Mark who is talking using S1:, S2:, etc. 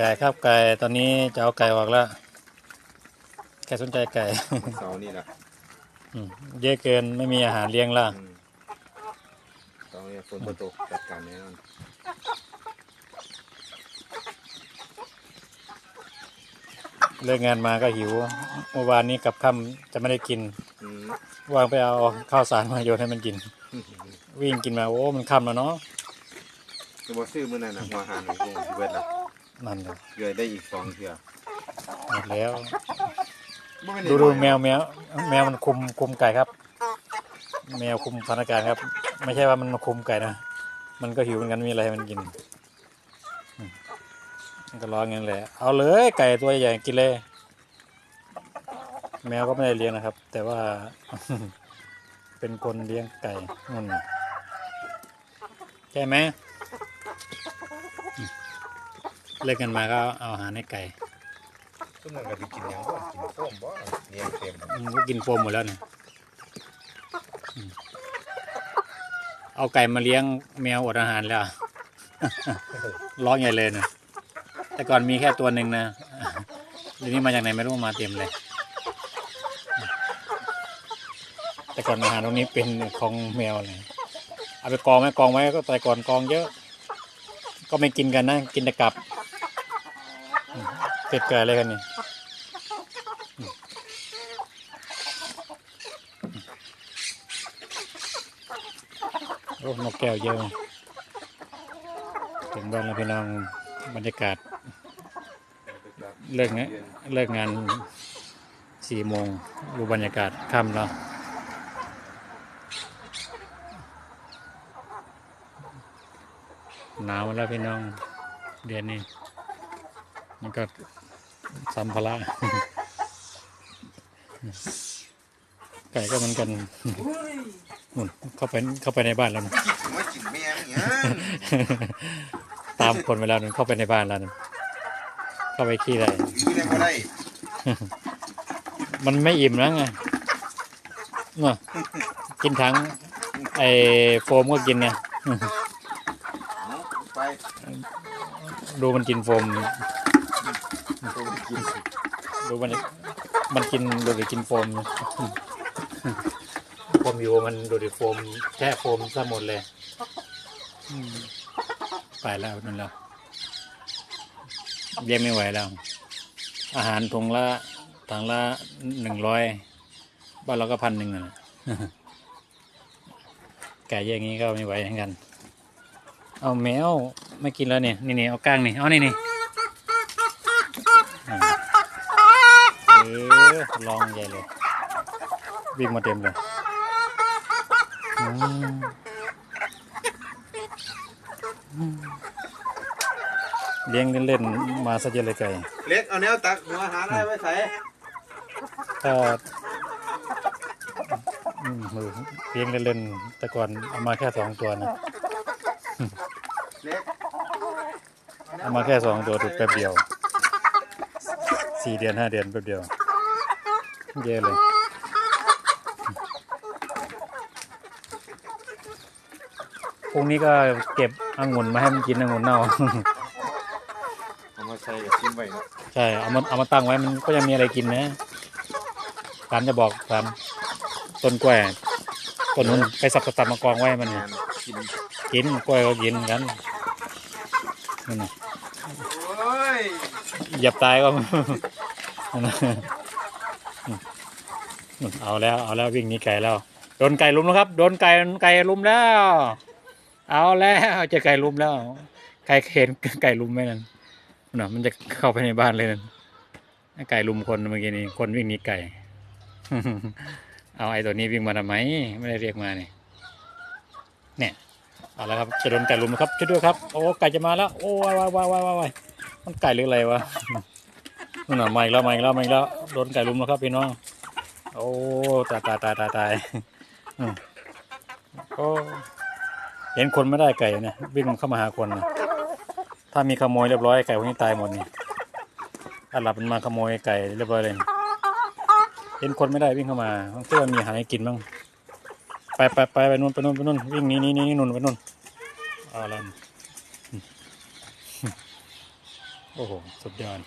S1: ไก่ครับไก่ตอนนี้จะเอาไก่ออกแล้วใครสนใจไก่
S2: เสานี่แหละ
S1: อืมเยอะเกินไม่มีอาหารเลี้ยงละ
S2: อืมเสาเนี่ยฝนบ่ตกจัดการแน่นอน
S1: เลิกงานมาก็หิวเมื่อวานนี้กลับค่ำจะไม่ได้กิน
S2: อืม
S1: วางไปเอาข้าวสารมาโยนให้มันกิน วิ่งกินมาโอ้มันค่ำแล้วเนาะ
S2: จะบ่ซื้อมื้อนั้นน่ะหัวอาหารของกูสิเบิดละ
S1: นั่นเลย
S2: เหลือได้อีกสองเทื่อ
S1: หมดแล้ว
S2: บ่เป็น
S1: ดูดู
S2: น้อยๆ
S1: แมวแมวแมวมันคุมคุมไก่ครับ แมวคุมพนักงานครับ ไม่ใช่ว่ามันมาคุมไก่นะมันก็หิวเหมือนกันมีอะไรให้มันกินอืมมันก็ร้องงั้นแหละเอาเลยไก่ตัวใหญ่กินเลย แมวก็ไม่ได้เลี้ยงนะครับ แต่ว่า เป็นคนเลี้ยงไก่นู่นน่ะใช่ไหมอืม เลิกกันมาก็เอาอาหารให้ไก่
S2: ซุมื้อก็สิกินหยังบ่กินส้มบ่เลี้ยงเต็ม
S1: อืมก็กินโฟมหมดแล้วเนี่ยอืมเอาไก่มาเลี้ยงแมวอดอาหารแล้ว ร้องใหญ่เลยนะแต่ก่อนมีแค่ตัวหนึ่งนะเดี๋ยวนี้มาจากไหนไม่รู้มาเต็มเลย แต่ก่อนอาหารตรงนี้เป็นของแมวเลยเอาไปกองไว้กองไว้ก็แต่ก่อนกองเยอะ ก็ไม่กินกันนะ กินแต่กลับเกิดเกิดอะไรกันนี่โอ้นกแก้วเยอะถึงบ้านแล้วพี่น้องบรรยากาศ เลิกงานเลิกงานสี่โมงดูบรรยากาศค่ำแล้ว หนาวแล้วพี่น้อง เดือนนี้ มันก็สัมภาระไก่ก็เหมือนกันนู่นเข้าไปเข้าไปในบ้านแล้วนะ
S2: มากินแม่งหยัง
S1: ตามคนไปแล้วนั่นเข้าไปในบ้านแล้วนั่นเข้าไปขี้ได้
S2: อยู่ได้บ่ได้
S1: มันไม่อิ่มแล้วไงเนาะกินทั้งไอ้โฟมก็กินไง
S2: เอาไป
S1: ดูมันกินโฟม
S2: ผมกิน
S1: ดูมันมันกินดูดิกินโฟมโฟมอยู่มันดูดิโฟมแช่โฟมซะหมดเลยอืมไปแล้วนั่นแล้วเลี้ยงไม่ไหวแล้ว อาหารถุงละถังละหนึ่งร้อยบ้านเราก็พันหนึ่งอะไก่เยอะอย่างนี้ก็ไม่ไหวเหมือนกัน เอาแมว ไม่กินแล้วเนี่ยนี่นี่เอาก้างนี่เอานี่นี่อ่าเออลองใหญ่เลยวิ่งมาเต็มเลยอืมอืมเลี้ยงเล่นๆมาซะเยอะเลยไก่
S2: เล็กเอาแนวตักหัวอาหารอะไรไว้ใส่
S1: ก็อืมมือเลี้ยงเล่นๆแต่ก่อนเอามาแค่สองตัวนะ
S2: เล็ก
S1: เอามาแค่สองตัวถูกแป๊บเดียวสี่เดือนห้าเดือนแป๊บเดียวเยอะเลยพรุ่งนี้ก็เก็บองุ่นมาให้มันกินองุ่นเน่า
S2: เอามาใส่กับชิ้นไว้เนาะ
S1: ใช่เอามาเอามาตั้งไว้มันก็ยังมีอะไรกินนะสามจะบอกสามต้นกล้วยต้นนู้นไปสับสับมากองไว้มัน
S2: งาน กิน
S1: กินกล้วยก็กินกันนั่นน่ะ
S2: โอ้ย
S1: เหยียบตายก็นั่นน่ะเอาแล้วเอาแล้ววิ่งหนีไก่แล้วโดนไก่ลุมแล้วครับโดนไก่ไก่ลุมแล้ว เอาแล้วเจะไก่ลุมแล้วใครเห็นไก่ลุมไหมนั่นน่ะมันจะเข้าไปในบ้านเลยนั่นไก่ลุมคนเมื่อกี้นี้คนวิ่งหนีไก่ เอาไอ้ตัวนี้วิ่งมาทำไมไม่ได้เรียกมาเนี่ย เนี่ยเอาล้วครับจะโดนไก่ลุมแล้วครับช่วยด้วยครับโอ้ไก่จะมาแล้วโอ้วายวายวายวายวายมันไก่หรืออะไรวะนั่นน่ะมาอีกแล้วมาอีกแล้วมาอีกแล้วโดนไก่ลุมแล้วครับพี่น้องโอ้ตายตายตายตายตายอืมก็เห็นคนไม่ได้ไก่เนี่ยวิ่งเข้ามาหาคนนะถ้ามีขโมยเรียบร้อยไก่พวกนี้ตายหมดนี่อาหลับมันมาขโมยไก่เรียบร้อยเลยเห็นคนไม่ได้วิ่งเข้ามาเพื่อมีอาหารให้กินบ้าง ไปไปไปไปนู่นไปนู่นไปนู่นวิ่งนี่นี่นี่นู่นไปนู่นเอาแล้วโอ้โอ้โห สุดยอด